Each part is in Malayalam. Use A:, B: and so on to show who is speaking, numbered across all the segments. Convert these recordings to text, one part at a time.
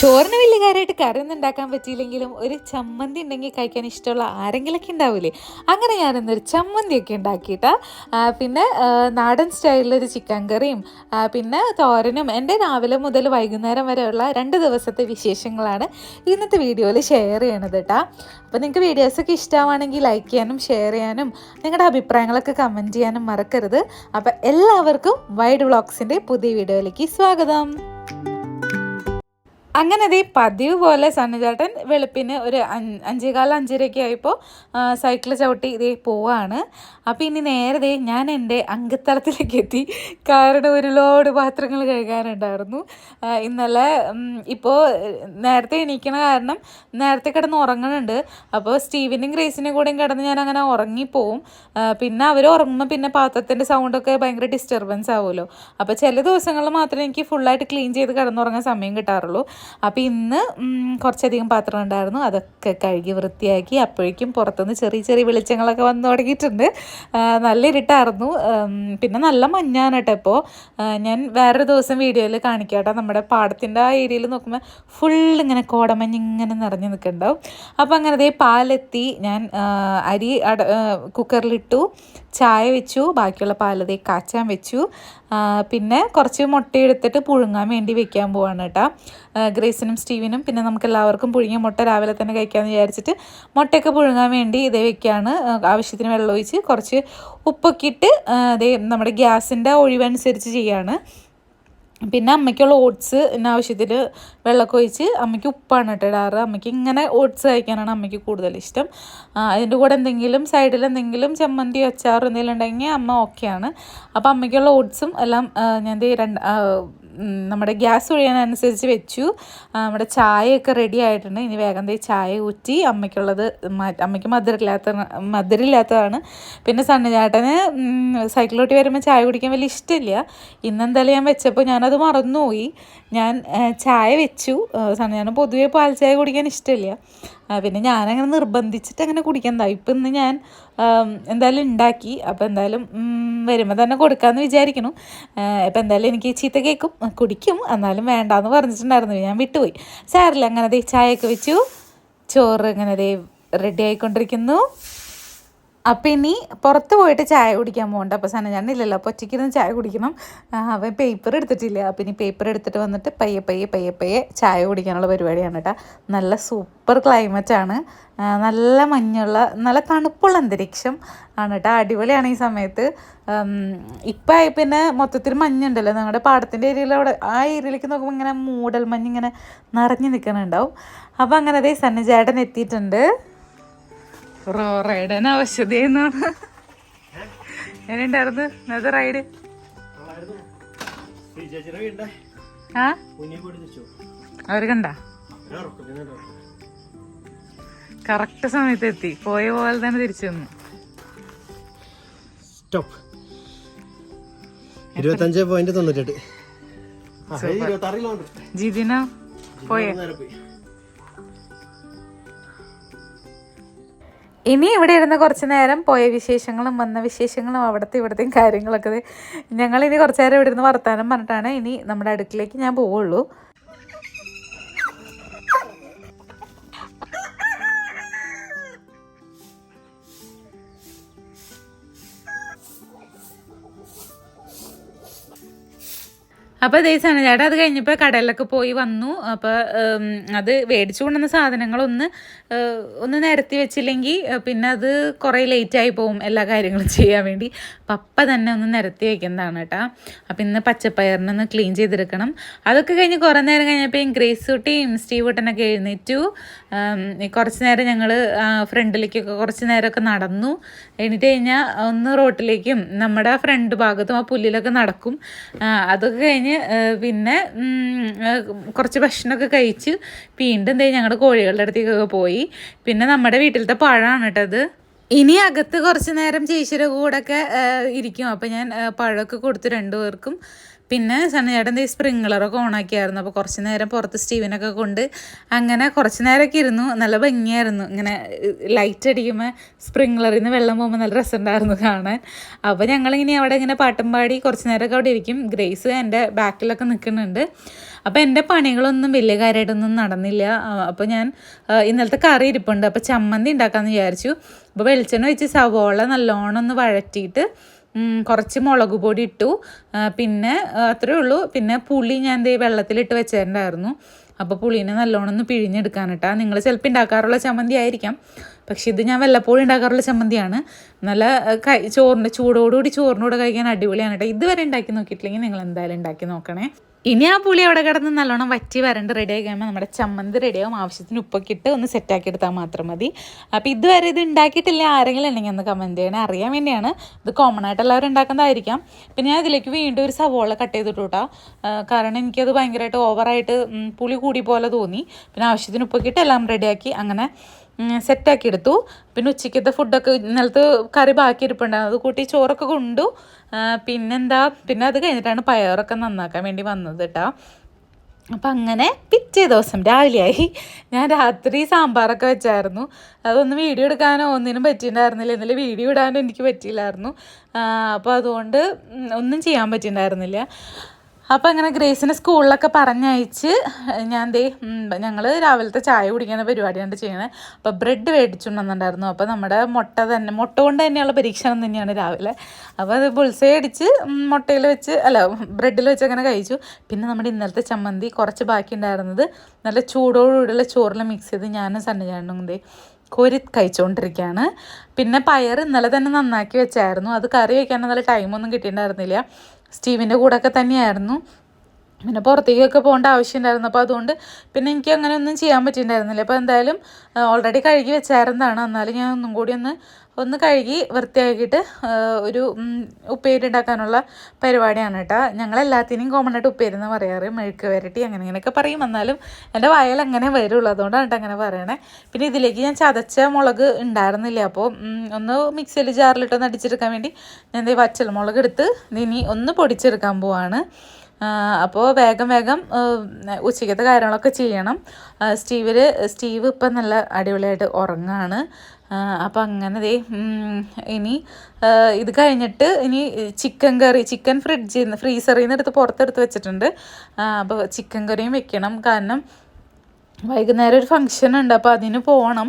A: ചോറിന് വലിയ കാര്യമായിട്ട് ഒന്നും ഉണ്ടാക്കാൻ പറ്റിയില്ലെങ്കിലും ഒരു ചമ്മന്തി ഉണ്ടെങ്കിൽ കഴിക്കാൻ ഇഷ്ടമുള്ള ആരെങ്കിലൊക്കെ ഉണ്ടാവില്ലേ? അങ്ങനെ ഞാനിന്നൊരു ചമ്മന്തിയൊക്കെ ഉണ്ടാക്കിയിട്ടാ. പിന്നെ നാടൻ സ്റ്റൈലിലൊരു ചിക്കൻ കറിയും പിന്നെ തോരനും എന്റെ രാവിലെ മുതൽ വൈകുന്നേരം വരെയുള്ള രണ്ട് ദിവസത്തെ വിശേഷങ്ങളാണ് ഇന്നത്തെ വീഡിയോയിൽ ഷെയർ ചെയ്യണത് കേട്ടോ അപ്പോൾ നിങ്ങൾക്ക് വീഡിയോസൊക്കെ ഇഷ്ടമാണെങ്കിൽ ലൈക്ക് ചെയ്യാനും ഷെയർ ചെയ്യാനും നിങ്ങളുടെ അഭിപ്രായങ്ങളൊക്കെ കമന്റ് ചെയ്യാനും മറക്കരുത്. അപ്പോൾ എല്ലാവർക്കും വൈഡ് വ്ളോഗ്സിന്റെ പുതിയ വീഡിയോയിലേക്ക് സ്വാഗതം. അങ്ങനെ ദേ പതിവ് പോലെ സണ്ണിചേട്ടൻ വെളുപ്പിന് ഒരു അഞ്ചേകാൽ അഞ്ചരയൊക്കെ ആയപ്പോൾ സൈക്കിൾ ചവിട്ടി ഇതേ പോവാണ്. അപ്പോൾ ഇനി നേരെ ദേ ഞാൻ എന്റെ അങ്കത്തലത്തിലേക്ക് എത്തി. കാരണം ഒരു ലോഡ് പാത്രങ്ങൾ കഴുകാനുണ്ടായിരുന്നു. ഇന്നലെ ഇപ്പോൾ നേരത്തെ എണീക്കണ കാരണം നേരത്തെ കിടന്ന് ഉറങ്ങണുണ്ട്. അപ്പോൾ സ്റ്റീവിനും ഗ്രേസിനും കൂടെയും കിടന്ന് ഞാൻ അങ്ങനെ ഉറങ്ങിപ്പോവും പിന്നെ അവർ ഉറങ്ങുമ്പോൾ പിന്നെ പാത്രത്തിന്റെ സൗണ്ടൊക്കെ ഭയങ്കര ഡിസ്റ്റർബൻസ് ആവുമല്ലോ. അപ്പോൾ ചില ദിവസങ്ങളിൽ മാത്രമേ എനിക്ക് ഫുള്ളായിട്ട് ക്ലീൻ ചെയ്ത് കിടന്നുറങ്ങാൻ സമയം കിട്ടാറുള്ളൂ. അപ്പോൾ ഇന്ന് കുറച്ചധികം പാത്രം ഉണ്ടായിരുന്നു. അതൊക്കെ കഴുകി വൃത്തിയാക്കി അപ്പോഴേക്കും പുറത്തുനിന്ന് ചെറിയ ചെറിയ വെളിച്ചങ്ങളൊക്കെ വന്നു തുടങ്ങിയിട്ടുണ്ട്. നല്ല ഇരുട്ടായിരുന്നു പിന്നെ നല്ല മഞ്ഞാണ് കേട്ടോ ഇപ്പോൾ ഞാൻ വേറൊരു ദിവസം വീഡിയോയിൽ കാണിക്കാം കേട്ടോ. നമ്മുടെ പാടത്തിന്റെ ആ ഏരിയയിൽ നോക്കുമ്പോൾ ഫുൾ ഇങ്ങനെ കോടമഞ്ഞ് ഇങ്ങനെ നിറഞ്ഞു നിൽക്കുന്നുണ്ടാവും. അപ്പോൾ അങ്ങനെ അതേ പാലെത്തി. ഞാൻ അരി അട കുക്കറിലിട്ടു ചായ വെച്ചു ബാക്കിയുള്ള പാലതേ കാച്ചാൻ വെച്ചു. പിന്നെ കുറച്ച് മുട്ട എടുത്തിട്ട് പുഴുങ്ങാൻ വേണ്ടി വെക്കാൻ പോവാണ് കേട്ടോ. ഗ്രേസിനും സ്റ്റീവിനും പിന്നെ നമുക്ക് എല്ലാവർക്കും പുഴുങ്ങിയ മുട്ട രാവിലെ തന്നെ കഴിക്കാമെന്ന് വിചാരിച്ചിട്ട് മുട്ടയൊക്കെ പുഴുങ്ങാൻ വേണ്ടി ഇതേ വെക്കുകയാണ് ആവശ്യത്തിന് വെള്ളം ഒഴിച്ച് കുറച്ച് ഉപ്പൊക്കെ ഇട്ട് അതേ നമ്മുടെ ഗ്യാസിന്റെ ഒഴിവനുസരിച്ച് ചെയ്യാണ്. പിന്നെ അമ്മയ്ക്കുള്ള ഓട്സ് ആവശ്യത്തിൽ വെള്ളമൊക്കെ ഒഴിച്ച് അമ്മയ്ക്ക് ഉപ്പാണ് കേട്ടോ ഇടാറ്. അമ്മയ്ക്ക് ഇങ്ങനെ ഓട്സ് കഴിക്കാനാണ് അമ്മയ്ക്ക് കൂടുതൽ ഇഷ്ടം. അതിന്റെ കൂടെ എന്തെങ്കിലും സൈഡിൽ എന്തെങ്കിലും ചമ്മന്തി അച്ചാർ എന്തെങ്കിലും ഉണ്ടെങ്കിൽ അമ്മ ഓക്കെയാണ് അപ്പോൾ അമ്മയ്ക്കുള്ള ഓട്സും എല്ലാം ഞാൻ രണ്ട് നമ്മുടെ ഗ്യാസ് ഒഴിയാനനുസരിച്ച് വെച്ചു. നമ്മുടെ ചായയൊക്കെ റെഡി ആയിട്ടുണ്ട്. ഇനി വേഗം തേ ചായ ഊറ്റി അമ്മയ്ക്കുള്ളത് അമ്മയ്ക്ക് മധുരമില്ലാത്ത മധുരമില്ലാത്തതാണ്. പിന്നെ സണ്ണിചാട്ടന് സൈക്കിളോട്ടി വരുമ്പോൾ ചായ കുടിക്കാൻ വലിയ ഇഷ്ടമില്ല. ഇന്നെന്തായാലും ഞാൻ വെച്ചപ്പോൾ ഞാനത് മറന്നുപോയി. ഞാൻ ചായ വെച്ചു. സണ്ണിചാട്ടന് പൊതുവേ പാൽ ചായ കുടിക്കാൻ ഇഷ്ടമില്ല. പിന്നെ ഞാനങ്ങനെ നിർബന്ധിച്ചിട്ട് അങ്ങനെ കുടിക്കണ്ട ഇപ്പം ഇന്ന് ഞാൻ എന്തായാലും ഉണ്ടാക്കി അപ്പോൾ എന്തായാലും വരുമ്പോൾ തന്നെ കൊടുക്കാമെന്ന് വിചാരിക്കണം ഇപ്പം എന്തായാലും എനിക്ക് ചീത്ത കേൾക്കും കുടിക്കും. എന്നാലും വേണ്ടാന്ന് പറഞ്ഞിട്ടുണ്ടായിരുന്നു. ഞാൻ വിട്ടുപോയി. സാറില്ല അങ്ങനെ ദേ ചായയൊക്കെ വെച്ചു. ചോറ് അങ്ങനെ ദേ റെഡി ആയിക്കൊണ്ടിരിക്കുന്നു. അപ്പം ഇനി പുറത്ത് പോയിട്ട് ചായ കുടിക്കാൻ പോകണ്ട. അപ്പോൾ സനജാണ് ഇല്ലല്ലോ. അപ്പോൾ ഒറ്റയ്ക്കിരുന്ന് ചായ കുടിക്കണം. അവൻ പേപ്പർ എടുത്തിട്ടില്ല. അപ്പം ഇനി പേപ്പർ എടുത്തിട്ട് വന്നിട്ട് പയ്യെ പയ്യെ പയ്യെ പയ്യെ ചായ കുടിക്കാനുള്ള പരിപാടിയാണ് കേട്ടോ. നല്ല സൂപ്പർ ക്ലൈമറ്റാണ് നല്ല മഞ്ഞുള്ള നല്ല തണുപ്പുള്ള അന്തരീക്ഷം ആണ് കേട്ടോ. അടിപൊളിയാണ് ഈ സമയത്ത്. ഇപ്പം ആയി പിന്നെ മൊത്തത്തിൽ മഞ്ഞുണ്ടല്ലോ. ഞങ്ങളുടെ പാടത്തിന്റെ ഏരിയയിൽ അവിടെ ആ ഏരിയയിലേക്ക് നോക്കുമ്പോൾ ഇങ്ങനെ മൂടൽ മഞ്ഞ് ഇങ്ങനെ നിറഞ്ഞു നിൽക്കുന്നുണ്ടാവും അപ്പോൾ അങ്ങനെ അതേ സന്നജേട്ടൻ എത്തിയിട്ടുണ്ട്. റൈഡൻ ആവശ്യതയെന്നാണ് എങ്ങനെയുണ്ടായിരുന്നു? അത് റൈഡ്? ആ? അവർ കണ്ട? കറക്റ്റ് സമയത്ത് എത്തി പോയ പോലെ തന്നെ തിരിച്ചു വന്നു.
B: സ്റ്റോപ്പ്. ഇരുപത്തഞ്ച് പോയിന്റ് തൊണ്ണൂറ്റെട്ട്
A: ജിതിനോ പോയേ. ഇനി ഇവിടെ ഇരുന്ന് കുറച്ച് നേരം പോയ വിശേഷങ്ങളും വന്ന വിശേഷങ്ങളും അവിടുത്തെ ഇവിടുത്തെയും കാര്യങ്ങളൊക്കെ ഞങ്ങളിനി കുറച്ച് നേരം ഇവിടെ ഇരുന്ന് വർത്താനം പറഞ്ഞിട്ടാണ് ഇനി നമ്മുടെ അടുക്കിലേക്ക് ഞാൻ പോവുള്ളൂ. അപ്പോൾ സാധനം ചേട്ടാ അത് കഴിഞ്ഞപ്പോൾ കടയിലൊക്കെ പോയി വന്നു. അപ്പോൾ അത് മേടിച്ചു കൊണ്ടുവന്ന സാധനങ്ങളൊന്ന് ഒന്ന് നിരത്തി വെച്ചില്ലെങ്കിൽ പിന്നെ അത് കുറേ ലേറ്റായി പോകും എല്ലാ കാര്യങ്ങളും ചെയ്യാൻ വേണ്ടി. അപ്പം തന്നെ ഒന്ന് നിരത്തി വെക്കുന്നതാണ് കേട്ടോ അപ്പം ഇന്ന് പച്ചപ്പയറിനൊന്ന് ക്ലീൻ ചെയ്തെടുക്കണം. അതൊക്കെ കഴിഞ്ഞ് കുറേ നേരം കഴിഞ്ഞപ്പോൾ ഗ്രേസ് കുട്ടിയും സ്റ്റീവ് കുട്ടനൊക്കെ എഴുന്നേറ്റു. കുറച്ച് നേരം ഞങ്ങൾ ഫ്രണ്ടിലേക്കൊക്കെ കുറച്ച് നേരമൊക്കെ നടന്നു. എന്നിട്ട് കഴിഞ്ഞാൽ ഒന്ന് റോട്ടിലേക്കും നമ്മുടെ ഫ്രണ്ട് ഭാഗത്തും ആ പുല്ലിലൊക്കെ നടക്കും. അതൊക്കെ കഴിഞ്ഞ് ആ, പിന്നെ കുറച്ച് ഭക്ഷണമൊക്കെ കഴിച്ച് വീണ്ടും എന്തേ ഞങ്ങളുടെ കോഴികളുടെ അടുത്തേക്കൊക്കെ പോയി. പിന്നെ നമ്മുടെ വീട്ടിലത്തെ പഴമാണ് കേട്ടത് ഇനി അകത്ത് കുറച്ച് നേരം ചേച്ചിയുടെ കൂടെ ഒക്കെ ഇരിക്കും. അപ്പം ഞാൻ പഴമൊക്കെ കൊടുത്ത് രണ്ടുപേർക്കും പിന്നെ സണ്ണിചേട്ടൻ ഈ സ്പ്രിംഗ്ലറൊക്കെ ഓണാക്കിയായിരുന്നു അപ്പോൾ കുറച്ച് നേരം പുറത്ത് സ്റ്റീവിനൊക്കെ കൊണ്ട് അങ്ങനെ കുറച്ച് നേരമൊക്കെ ഇരുന്നു. നല്ല ഭംഗിയായിരുന്നു. ഇങ്ങനെ ലൈറ്റ് അടിക്കുമ്പോൾ സ്പ്രിംഗ്ലറിൽ നിന്ന് വെള്ളം പോകുമ്പോൾ നല്ല രസമുണ്ടായിരുന്നു കാണാൻ. അപ്പോൾ ഞങ്ങളിങ്ങനെ അവിടെ ഇങ്ങനെ പാട്ടും പാടി കുറച്ച് നേരമൊക്കെ അവിടെ ഇരിക്കും. ഗ്രേസ് എന്റെ ബാക്കിലൊക്കെ നിൽക്കുന്നുണ്ട്. അപ്പോൾ എന്റെ പണികളൊന്നും വലിയ കാര്യമായിട്ടൊന്നും നടന്നില്ല. അപ്പോൾ ഞാൻ ഇന്നലത്തെ കറി ഇരിപ്പുണ്ട്. അപ്പോൾ ചമ്മന്തി ഉണ്ടാക്കാമെന്ന് വിചാരിച്ചു. അപ്പോൾ വെളിച്ചെണ്ണ വെച്ച് സവോള നല്ലോണം ഒന്ന് വഴറ്റിയിട്ട് കുറച്ച് മുളക് പൊടി ഇട്ടു. പിന്നെ അത്രയേ അത്രേ ഉള്ളൂ. പിന്നെ പുളി ഞാൻ ദേ വെള്ളത്തിലിട്ട് വെച്ചിട്ടുണ്ടായിരുന്നു അപ്പോൾ പുളീനെ നല്ലോണം ഒന്ന് പിഴിഞ്ഞെടുക്കാൻ കേട്ടോ നിങ്ങൾ ചിലപ്പോൾ ഉണ്ടാക്കാറുള്ള ചമ്മന്തി ആയിരിക്കാം. പക്ഷേ ഇത് ഞാൻ വല്ലപ്പോഴും ഉണ്ടാക്കാറുള്ള ചമ്മന്തിയാണ്. നല്ല കൈ ചോറിന്റെ ചൂടോടുകൂടി ചോറിനോട് കഴിക്കാൻ അടിപൊളിയാണ് കേട്ടോ ഇതുവരെ ഉണ്ടാക്കി നോക്കിയിട്ടില്ലെങ്കിൽ നിങ്ങൾ എന്തായാലും ഉണ്ടാക്കി നോക്കണേ. ഇനി ആ പുളി അവിടെ കിടന്ന് നല്ലോണം വറ്റി വരണ്ട് റെഡി ആയി കഴിയുമ്പോൾ നമ്മുടെ ചമ്മന്തി റെഡിയാവും ആവശ്യത്തിന് ഉപ്പൊക്കെ ഇട്ട് ഒന്ന് സെറ്റാക്കി എടുത്താൽ മാത്രം മതി. അപ്പോൾ ഇതുവരെ ഇത് ഉണ്ടാക്കിയിട്ടില്ല. ആരെങ്കിലും ഉണ്ടെങ്കിൽ ഒന്ന് കമന്റ് ചെയ്യണേ. അറിയാൻ വേണ്ടിയാണ്. ഇത് കോമൺ ആയിട്ട് എല്ലാവരും ഉണ്ടാക്കുന്നതായിരിക്കാം. പിന്നെ ഞാൻ ഇതിലേക്ക് വീണ്ടും ഒരു സവോള കട്ട് ചെയ്തിട്ടു കേട്ടോ കാരണം എനിക്കത് ഭയങ്കരമായിട്ട് ഓവറായിട്ട് പുളി കൂടി പോലെ തോന്നി. പിന്നെ ആവശ്യത്തിന് ഉപ്പൊക്കെ ഇട്ട് എല്ലാം റെഡിയാക്കി അങ്ങനെ സെറ്റാക്കി എടുത്തു പിന്നെ ഉച്ചയ്ക്കത്തെ ഫുഡൊക്കെ ഇന്നലത്തെ കറി ബാക്കി ഇരിപ്പുണ്ടായിരുന്നു അത് കൂട്ടി ചോറൊക്കെ കൊണ്ടു. പിന്നെന്താ? പിന്നെ അത് കഴിഞ്ഞിട്ടാണ് പയറൊക്കെ നന്നാക്കാൻ വേണ്ടി വന്നത് കേട്ടോ അപ്പം അങ്ങനെ പിറ്റേ ദിവസം രാവിലെയായി. ഞാൻ രാത്രി സാമ്പാറൊക്കെ വെച്ചായിരുന്നു. അതൊന്നും വീഡിയോ എടുക്കാനോ ഒന്നിനും പറ്റിയിട്ടുണ്ടായിരുന്നില്ല. ഇന്നലെ വീഡിയോ ഇടാനും എനിക്ക് പറ്റിയില്ലായിരുന്നു. അപ്പോൾ അതുകൊണ്ട് ഒന്നും ചെയ്യാൻ പറ്റിയിട്ടുണ്ടായിരുന്നില്ല. അപ്പോൾ അങ്ങനെ ഗ്രേസിനെ സ്കൂളിലൊക്കെ പറഞ്ഞയച്ച് ഞാൻ ദേ ഞങ്ങൾ രാവിലത്തെ ചായ കുടിക്കുന്ന പരിപാടിയാണ് ചെയ്യണത് അപ്പോൾ ബ്രെഡ് മേടിച്ചുകൊണ്ടുവന്നിട്ടുണ്ടായിരുന്നു അപ്പോൾ നമ്മുടെ മുട്ട തന്നെ മുട്ട കൊണ്ട് തന്നെയുള്ള പരീക്ഷണം തന്നെയാണ് രാവിലെ. അപ്പോൾ അത് ബുൾസൈ അടിച്ച് മുട്ടയിൽ വെച്ച് അല്ല ബ്രെഡിൽ വെച്ച് അങ്ങനെ കഴിച്ചു. പിന്നെ നമ്മുടെ ഇന്നലത്തെ ചമ്മന്തി കുറച്ച് ബാക്കി ഉണ്ടായിരുന്നത് നല്ല ചൂടോടുകൂടിയുള്ള ചോറിൽ മിക്സ് ചെയ്ത് ഞാനും സണ്ണിചാണ്ടും ദേ കോരി കഴിച്ചുകൊണ്ടിരിക്കുകയാണ് പിന്നെ പയർ ഇന്നലെ തന്നെ നന്നാക്കി വെച്ചായിരുന്നു. അത് കറി വയ്ക്കാൻ നല്ല ടൈമൊന്നും കിട്ടിയിട്ടുണ്ടായിരുന്നില്ല. സ്റ്റീവിന്റെ കൂടെയൊക്കെ തന്നെയായിരുന്നു. പിന്നെ പുറത്തേക്കൊക്കെ പോകേണ്ട ആവശ്യമുണ്ടായിരുന്നു. അപ്പോൾ അതുകൊണ്ട് പിന്നെ എനിക്ക് അങ്ങനെ ഒന്നും ചെയ്യാൻ പറ്റിയിട്ടുണ്ടായിരുന്നില്ല. അപ്പോൾ എന്തായാലും ഓൾറെഡി കഴുകി വെച്ചായിരുന്നതാണ്. എന്നാലും ഞാൻ ഒന്നും കൂടി ഒന്ന് ഒന്ന് കഴുകി വൃത്തിയാക്കിയിട്ട് ഒരു ഉപ്പേരി ഉണ്ടാക്കാനുള്ള പരിപാടിയാണ് കേട്ടോ. ഞങ്ങളെല്ലാത്തിനെയും കോമൺ ആയിട്ട് ഉപ്പേരി എന്ന് പറയാറ്. മെഴുക്ക് വരട്ടി അങ്ങനെ ഇങ്ങനെയൊക്കെ പറയും. എന്നാലും എന്റെ വയൽ അങ്ങനെ വരുള്ളൂ. അതുകൊണ്ടാണ് അങ്ങനെ പറയണേ. പിന്നെ ഇതിലേക്ക് ഞാൻ ചതച്ച മുളക് ഉണ്ടായിരുന്നില്ല? അപ്പോൾ ഒന്ന് മിക്സിയിൽ ജാറിലിട്ടൊന്ന് അടിച്ചെടുക്കാൻ വേണ്ടി ഞാൻ ദേ വച്ചൽ മുളക് എടുത്ത് ഇനി ഒന്ന് പൊടിച്ചെടുക്കാൻ പോവാണ്. അപ്പോൾ വേഗം വേഗം ഉച്ചയ്ക്കത്തെ കാര്യങ്ങളൊക്കെ ചെയ്യണം. സ്റ്റീവിൽ സ്റ്റീവ് ഇപ്പം നല്ല അടിപൊളിയായിട്ട് ഉറങ്ങാണ്. അപ്പോൾ അങ്ങനെ ദേ ഇനി ഇത് കഴിഞ്ഞിട്ട് ഇനി ചിക്കൻ കറി ചിക്കൻ ഫ്രിഡ്ജിൽ നിന്ന് ഫ്രീസറിൽ നിന്ന് എടുത്ത് പുറത്തെടുത്ത് വെച്ചിട്ടുണ്ട്. അപ്പോൾ ചിക്കൻ കറിയും വെക്കണം. കാരണം വൈകുന്നേരം ഒരു ഫംഗ്ഷൻ ഉണ്ട് അപ്പോൾ അതിന് പോകണം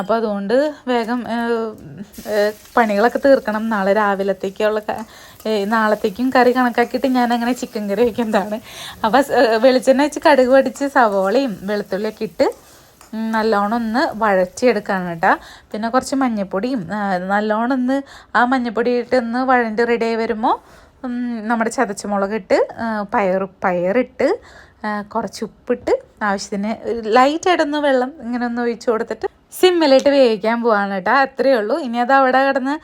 A: അപ്പോൾ അതുകൊണ്ട് വേഗം പണികളൊക്കെ തീർക്കണം. നാളെ രാവിലത്തേക്കുള്ള നാളത്തേക്കും കറി കണക്കാക്കിയിട്ട് ഞാൻ അങ്ങനെ ചിക്കൻ കറി വയ്ക്കുന്നതാണ് അപ്പോൾ വെളിച്ചെണ്ണ വെച്ച് കടുക് പൊടിച്ച് സവോളയും വെളുത്തുള്ളിയൊക്കെ ഇട്ട് നല്ലോണം ഒന്ന് വഴച്ചെടുക്കാണ് കേട്ടോ പിന്നെ കുറച്ച് മഞ്ഞപ്പൊടിയും നല്ലോണം ഒന്ന് ആ മഞ്ഞൾപ്പൊടി ഇട്ട് ഒന്ന് വഴണ്ട് ആയി വരുമ്പോൾ നമ്മുടെ ചതച്ച മുളകിട്ട് ആ, പയർ പയറിട്ട് കുറച്ച് ഉപ്പിട്ട് ആവശ്യത്തിന് ലൈറ്റായിട്ടൊന്ന് വെള്ളം ഇങ്ങനെ ഒന്ന് ഒഴിച്ചു കൊടുത്തിട്ട് സിമ്മിലിട്ട് വേവിക്കാൻ പോവാണ് കേട്ടോ അത്രയേ ഉള്ളൂ. ഇനി അത് അവിടെ കിടന്ന്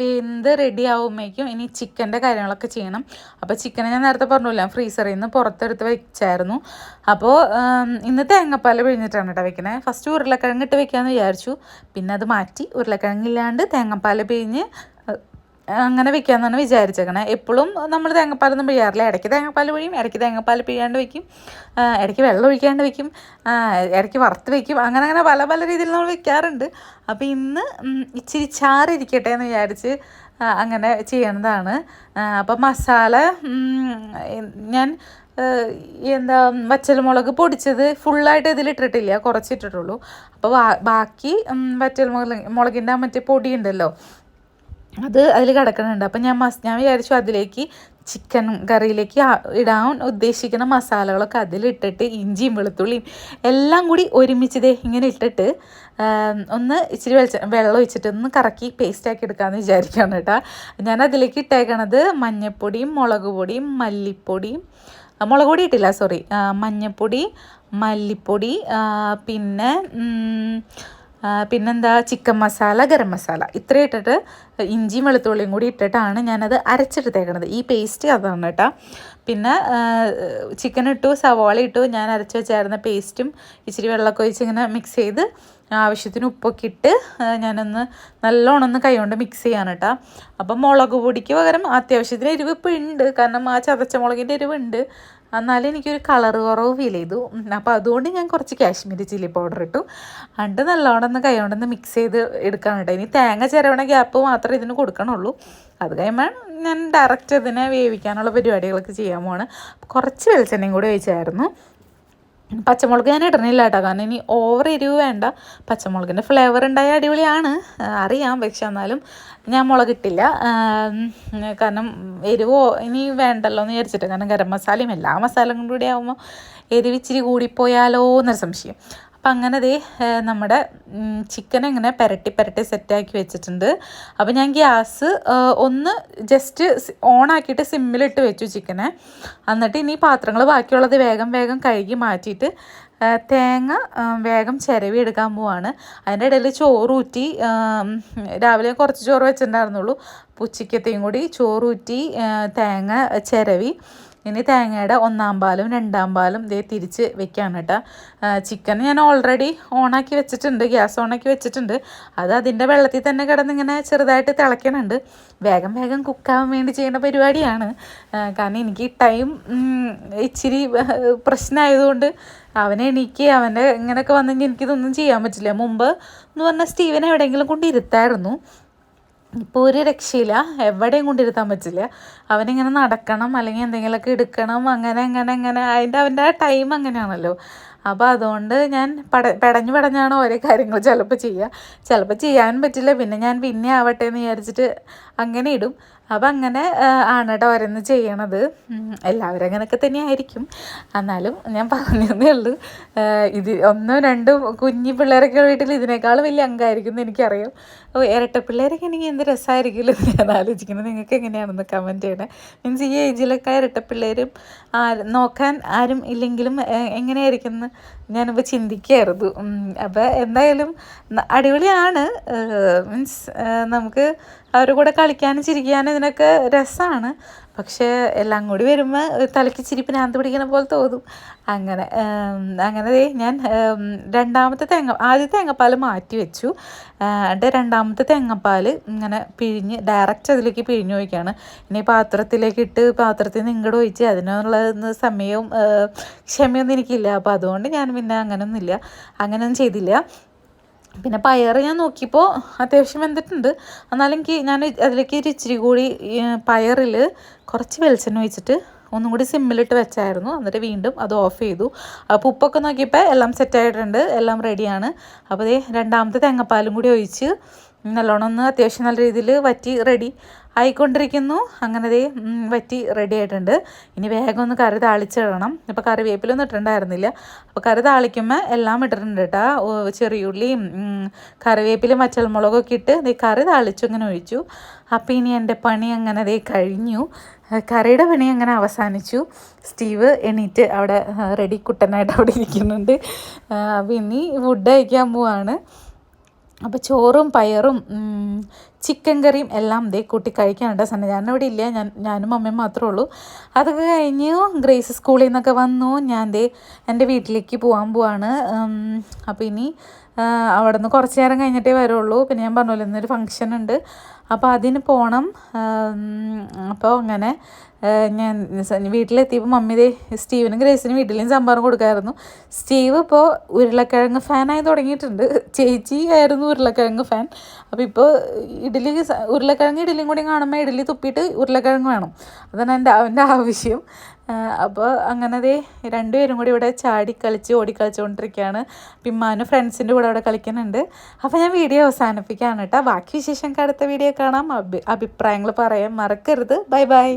A: വെന്ത് റെഡി ആവുമ്പോഴേക്കും ഇനി ചിക്കന്റെ കാര്യങ്ങളൊക്കെ ചെയ്യണം. അപ്പോൾ ചിക്കനെ ഞാൻ നേരത്തെ പറഞ്ഞില്ല ഫ്രീസറിൽ നിന്ന് പുറത്തെടുത്ത് വെച്ചായിരുന്നു. അപ്പോൾ ഇന്ന് തേങ്ങാപ്പാൽ പിഴിഞ്ഞിട്ടാണ് കേട്ടോ വെക്കണേ. ഫസ്റ്റ് ഉരുളക്കിഴങ്ങ് ഇട്ട് വെക്കാമെന്ന് വിചാരിച്ചു. പിന്നെ അത് മാറ്റി ഉരുളക്കിഴങ്ങില്ലാണ്ട് തേങ്ങാപ്പാൽ പിഴിഞ്ഞ് അങ്ങനെ വെക്കാമെന്നാണ് വിചാരിച്ചേക്കണേ. എപ്പോഴും നമ്മൾ തേങ്ങാപ്പാലൊന്നും പിഴിയാറില്ല. ഇടയ്ക്ക് തേങ്ങാപ്പാൽ പിഴിയും ഇടയ്ക്ക് തേങ്ങാപ്പാൽ പിഴിയാണ്ട് വെക്കും. ഇടയ്ക്ക് വെള്ളം ഒഴിക്കാണ്ട് വെക്കും. ഇടയ്ക്ക് വറുത്ത് വെക്കും. അങ്ങനെ അങ്ങനെ പല പല രീതിയിൽ നമ്മൾ വെക്കാറുണ്ട്. അപ്പോൾ ഇന്ന് ഇച്ചിരി ചാറിരിക്കട്ടെ എന്ന് വിചാരിച്ച് അങ്ങനെ ചെയ്യണതാണ്. അപ്പോൾ മസാല ഞാൻ എന്താ വറ്റൽമുളക് പൊടിച്ചത് ഫുള്ളായിട്ട് ഇതിലിട്ടിട്ടില്ല കുറച്ചിട്ടിട്ടുള്ളൂ അപ്പോൾ ബാക്കി വറ്റൽ വറ്റൽമുളക് മുളകിന്റെ മറ്റേ പൊടി ഉണ്ടല്ലോ. അത് അതിൽ കിടക്കുന്നുണ്ട് അപ്പം ഞാൻ മസ് ഞാൻ വിചാരിച്ചു അതിലേക്ക് ചിക്കൻ കറിയിലേക്ക് ഇടാൻ ഉദ്ദേശിക്കുന്ന മസാലകളൊക്കെ അതിലിട്ടിട്ട് ഇഞ്ചിയും വെളുത്തുള്ളിയും എല്ലാം കൂടി ഒരുമിച്ച് ഇതേ ഇങ്ങനെ ഇട്ടിട്ട് ഒന്ന് ഇച്ചിരി വെളിച്ച വെള്ളം ഒഴിച്ചിട്ട് ഒന്ന് കറക്കി പേസ്റ്റാക്കി എടുക്കാമെന്ന് വിചാരിക്കുകയാണ് കേട്ടോ. ഞാൻ അതിലേക്ക് ഇട്ടേക്കണത് മഞ്ഞൾപ്പൊടിയും മുളക് പൊടിയും മല്ലിപ്പൊടിയും മുളക് പൊടി ഇട്ടില്ല സോറി മഞ്ഞൾപ്പൊടി മല്ലിപ്പൊടി പിന്നെ പിന്നെന്താ ചിക്കൻ മസാല ഗരം മസാല. ഇത്രയും ഇട്ടിട്ട് ഇഞ്ചിയും വെളുത്തുള്ളിയും കൂടി ഇട്ടിട്ടാണ് ഞാനത് അരച്ചെടുത്തേക്കണത്. ഈ പേസ്റ്റ് അതാണ് കേട്ടോ. പിന്നെ ചിക്കൻ ഇട്ടു സവാള ഇട്ടു ഞാൻ അരച്ച് വെച്ചായിരുന്ന പേസ്റ്റും ഇച്ചിരി വെള്ളമൊക്കെ ഒഴിച്ച് ഇങ്ങനെ മിക്സ് ചെയ്ത് ആവശ്യത്തിന് ഉപ്പൊക്കെ ഇട്ട് ഞാനൊന്ന് നല്ലോണം ഒന്ന് കൈകൊണ്ട് മിക്സ് ചെയ്യാൻ കേട്ടോ അപ്പം മുളക് പൊടിക്ക് പകരം അത്യാവശ്യത്തിന് എരിവ് ഇപ്പം ഉണ്ട് കാരണം ആ ചതച്ച മുളകിന്റെ എരിവുണ്ട്. എന്നാലും എനിക്കൊരു കളർ കുറവ് ഫീൽ ചെയ്തു. അപ്പോൾ അതുകൊണ്ട് ഞാൻ കുറച്ച് കാശ്മീരി ചില്ലി പൗഡർ ഇട്ടു. അണ്ട് നല്ലോണം ഒന്ന് കൈകൊണ്ടൊന്ന് മിക്സ് ചെയ്ത് എടുക്കാൻ കേട്ടോ ഇനി തേങ്ങ ചിരവണ ഗ്യാപ്പ് മാത്രമേ ഇതിന് കൊടുക്കണുള്ളൂ. അത് കഴിയുമ്പോൾ ഞാൻ ഡയറക്റ്റ് ഇതിനെ വേവിക്കാനുള്ള പരിപാടികളൊക്കെ ചെയ്യാൻ പോവാണ്. കുറച്ച് വെളിച്ചെണ്ണയും കൂടി ഒഴിച്ചായിരുന്നു. പച്ചമുളക് ഞാൻ ഇടണില്ല കേട്ടോ. കാരണം ഇനി ഓവർ എരിവ് വേണ്ട. പച്ചമുളകിന്റെ ഫ്ലേവർ ഉണ്ടായ അടിപൊളിയാണ്. അറിയാം. പക്ഷെ എന്നാലും ഞാൻ മുളക് ഇട്ടില്ല. കാരണം എരിവോ ഇനി വേണ്ടല്ലോ എന്ന് വിചാരിച്ചിട്ട്. കാരണം ഗരം മസാലയും എല്ലാ മസാലകളും കൂടി ആകുമ്പോൾ എരിവിച്ചിരി കൂടിപ്പോയാലോ എന്നൊരു സംശയം. അപ്പം അങ്ങനെ ദേ നമ്മുടെ ചിക്കൻ ഇങ്ങനെ പെരട്ടി പെരട്ടി സെറ്റാക്കി വെച്ചിട്ടുണ്ട്. അപ്പോൾ ഞാൻ ഗ്യാസ് ഒന്ന് ജസ്റ്റ് ഓൺ ഓണാക്കിയിട്ട് സിമ്മിലിട്ട് വെച്ചു ചിക്കനെ എന്നിട്ട് ഇനി പാത്രങ്ങൾ ബാക്കിയുള്ളത് വേഗം വേഗം കഴുകി മാറ്റിയിട്ട് തേങ്ങ വേഗം ചിരവി എടുക്കാൻ പോവാണ്. അതിന്റെ ഇടയിൽ ചോറൂറ്റി രാവിലെ കുറച്ച് ചോറ് വെച്ചിട്ടുണ്ടായിരുന്നുള്ളൂ. അപ്പോൾ ഉച്ചയ്ക്കത്തെയും കൂടി ചോറൂറ്റി തേങ്ങ ചിരവി ഇനി തേങ്ങയുടെ ഒന്നാം പാലും രണ്ടാം പാലും ഇതേ തിരിച്ച് വെക്കാൻ കേട്ടോ. ചിക്കൻ ഞാൻ ഓൾറെഡി ഓണാക്കി വെച്ചിട്ടുണ്ട് ഗ്യാസ് ഓണാക്കി വെച്ചിട്ടുണ്ട്. അത് അതിന്റെ വെള്ളത്തിൽ തന്നെ കിടന്നിങ്ങനെ ചെറുതായിട്ട് തിളയ്ക്കണുണ്ട്. വേഗം വേഗം കുക്കാവാൻ വേണ്ടി ചെയ്യുന്ന പരിപാടിയാണ്. കാരണം എനിക്ക് ടൈം ഇച്ചിരി പ്രശ്നമായതുകൊണ്ട് അവനെ എണീക്ക് അവന്റെ ഇങ്ങനെയൊക്കെ വന്നെങ്കിൽ എനിക്കിതൊന്നും ചെയ്യാൻ പറ്റില്ല. മുമ്പ് എന്ന് പറഞ്ഞാൽ സ്റ്റീവനെ എവിടെയെങ്കിലും കൊണ്ടിരുത്തായിരുന്നു ഇപ്പോൾ ഒരു രക്ഷയില്ല. എവിടെയും കൊണ്ടിരുത്താൻ പറ്റില്ല. അവനിങ്ങനെ നടക്കണം അല്ലെങ്കിൽ എന്തെങ്കിലുമൊക്കെ എടുക്കണം അങ്ങനെ അങ്ങനെ അങ്ങനെ. അതിന്റെ അവന്റെ ടൈം അങ്ങനെയാണല്ലോ. അപ്പോൾ അതുകൊണ്ട് ഞാൻ പട പെടഞ്ഞു പെടഞ്ഞാണ് ഓരോ കാര്യങ്ങൾ ചിലപ്പോൾ ചെയ്യുക ചിലപ്പോൾ ചെയ്യാൻ പറ്റില്ല. പിന്നെ ഞാൻ പിന്നെ ആവട്ടെ എന്ന് വിചാരിച്ചിട്ട് അങ്ങനെ ഇടും. അപ്പം അങ്ങനെ ആണ് കേട്ടോ ഓരോന്ന് ചെയ്യണത് എല്ലാവരും അങ്ങനെയൊക്കെ തന്നെ ആയിരിക്കും എന്നാലും ഞാൻ പറഞ്ഞതേ ഉള്ളൂ ഇത് ഒന്നോ രണ്ടോ കുഞ്ഞു പിള്ളേരൊക്കെ വീട്ടിൽ ഇതിനേക്കാൾ വലിയ അംഗമായിരിക്കും എന്ന് എനിക്കറിയാം. അപ്പോൾ ഇരട്ട പിള്ളേരൊക്കെ എനിക്ക് എന്ത് രസമായിരിക്കുമല്ലോ ഞാൻ ആലോചിക്കുന്നത്. നിങ്ങൾക്ക് എങ്ങനെയാണെന്ന് കമന്റ് ചെയ്യണേ. മീൻസ് ഈ ഏജിലൊക്കെ ഇരട്ട പിള്ളേരും നോക്കാൻ ആരും ഇല്ലെങ്കിലും എങ്ങനെയായിരിക്കും ഞാനിപ്പോൾ ചിന്തിക്കുകയായിരുന്നു അപ്പോൾ എന്തായാലും അടിപൊളിയാണ്. മീൻസ് നമുക്ക് അവരുടെ കൂടെ കളിക്കാനും ചിരിക്കാനും ഇതിനൊക്കെ രസമാണ് പക്ഷേ എല്ലാം കൂടി വരുമ്പോൾ തലയ്ക്ക് ചിരി ഭ്രാന്ത് പിടിക്കുന്ന പോലെ തോന്നും. അങ്ങനെ അങ്ങനെ ഞാൻ രണ്ടാമത്തെ തേങ്ങ ആദ്യത്തെ തേങ്ങാപ്പാൽ മാറ്റി വെച്ചു. എന്റെ രണ്ടാമത്തെ തേങ്ങാപ്പാൽ ഇങ്ങനെ പിഴിഞ്ഞ് ഡയറക്റ്റ് അതിലേക്ക് പിഴിഞ്ഞ് ഒഴിക്കുകയാണ് ഇനി പാത്രത്തിലേക്ക് ഇട്ട് പാത്രത്തിൽ നിന്ന് ഇങ്ങോട്ട് ഒഴിച്ച് അതിനുള്ള സമയവും ക്ഷമയൊന്നും എനിക്കില്ല. അപ്പോൾ അതുകൊണ്ട് ഞാൻ പിന്നെ അങ്ങനെയൊന്നുമില്ല അങ്ങനെയൊന്നും ചെയ്തില്ല. പിന്നെ പയർ ഞാൻ നോക്കിയപ്പോൾ അത്യാവശ്യം വെന്തിട്ടുണ്ട്. എന്നാലും ഞാൻ അതിലേക്ക് ഒരു ഇച്ചിരി കൂടി പയറിൽ കുറച്ച് വെളിച്ചെണ്ണ ഒഴിച്ചിട്ട് ഒന്നും കൂടി സിമ്മിലിട്ട് വെച്ചായിരുന്നു. എന്നിട്ട് വീണ്ടും അത് ഓഫ് ചെയ്തു. അപ്പോൾ ഉപ്പൊക്കെ നോക്കിയപ്പോൾ എല്ലാം സെറ്റായിട്ടുണ്ട് എല്ലാം റെഡിയാണ് അപ്പോൾ ദേ രണ്ടാമത്തെ തേങ്ങാപ്പാലും കൂടി ഒഴിച്ച് നല്ലോണം ഒന്ന് അത്യാവശ്യം നല്ല രീതിയിൽ വറ്റി റെഡി ആയിക്കൊണ്ടിരിക്കുന്നു. അങ്ങനെ ദേ വറ്റി റെഡി ആയിട്ടുണ്ട്. ഇനി വേഗം ഒന്ന് കറി താളിച്ചിടണം. ഇപ്പോൾ കറിവേപ്പിലൊന്നും ഇട്ടിട്ടുണ്ടായിരുന്നില്ല. അപ്പോൾ കറി താളിക്കുമ്പോൾ എല്ലാം ഇട്ടിട്ടുണ്ട് കേട്ടോ ചെറിയുള്ളിയും കറിവേപ്പിലും കറിവേപ്പിലും ഒക്കെ ഇട്ട് ദേ കറി താളിച്ചു ഇങ്ങനെ ഒഴിച്ചു. അപ്പോൾ ഇനി എന്റെ പണി അങ്ങനെ ദേ കഴിഞ്ഞു. കറിയുടെ പണി അങ്ങനെ അവസാനിച്ചു. സ്റ്റീവ് എണീറ്റ് അവിടെ റെഡി കുട്ടനായിട്ട് അവിടെ ഇരിക്കുന്നുണ്ട്. അപ്പോൾ ഇനി ഫുഡ് അയക്കാൻ പോവാണ്. അപ്പോൾ ചോറും പയറും ചിക്കൻ കറിയും എല്ലാം ദേ കൂട്ടി കഴിക്കാനുണ്ട്. സണ്ണ ഞാൻ ഇവിടെ ഇല്ല. ഞാൻ ഞാനും അമ്മയും മാത്രമേ ഉള്ളൂ. അതൊക്കെ കഴിഞ്ഞ്. ഗ്രേസ് സ്കൂളിൽ നിന്നൊക്കെ വന്നു. ഞാൻ ദേ എന്റെ വീട്ടിലേക്ക് പോകാൻ പോവാണ്. അപ്പോൾ ഇനി അവിടെ നിന്ന് കുറച്ച് നേരം കഴിഞ്ഞിട്ടേ വരുള്ളൂ. പിന്നെ ഞാൻ പറഞ്ഞല്ലോ ഇന്നൊരു ഫംഗ്ഷൻ ഉണ്ട്. അപ്പോൾ അതിന് പോകണം അപ്പോൾ അങ്ങനെ ഞാൻ വീട്ടിലെത്തിയപ്പോൾ മമ്മി ദേ സ്റ്റീവിനും ഗ്രേസിനും വീട്ടിലും സാമ്പാറും കൊടുക്കായിരുന്നു. സ്റ്റീവ് ഇപ്പോൾ ഉരുളക്കിഴങ്ങ് ഫാനായി തുടങ്ങിയിട്ടുണ്ട്. ചേച്ചി ആയിരുന്നു ഉരുളക്കിഴങ്ങ് ഫാൻ അപ്പോൾ ഇപ്പോൾ ഇഡ്ഡലി ഉരുളക്കിഴങ്ങ് ഇഡ്ഡലിയും കൂടി കാണുമ്പോൾ ഇഡ്ഡലി തുപ്പിയിട്ട് ഉരുളക്കിഴങ്ങ് വേണം. അതാണ് എന്റെ അവന്റെ ആവശ്യം. അപ്പോൾ അങ്ങനെ ദേ രണ്ടുപേരും കൂടി ഇവിടെ ചാടി കളിച്ച് ഓടിക്കളിച്ചുകൊണ്ടിരിക്കുകയാണ് പിമ്മാനും ഫ്രണ്ട്സിന്റെ കൂടെ അവിടെ കളിക്കുന്നുണ്ട്. അപ്പോൾ ഞാൻ വീഡിയോ അവസാനിപ്പിക്കുകയാണ് കേട്ടോ. ബാക്കി വിശേഷം അടുത്ത വീഡിയോ കാണാം. അഭി അഭിപ്രായങ്ങൾ പറയാൻ മറക്കരുത്. Bye bye.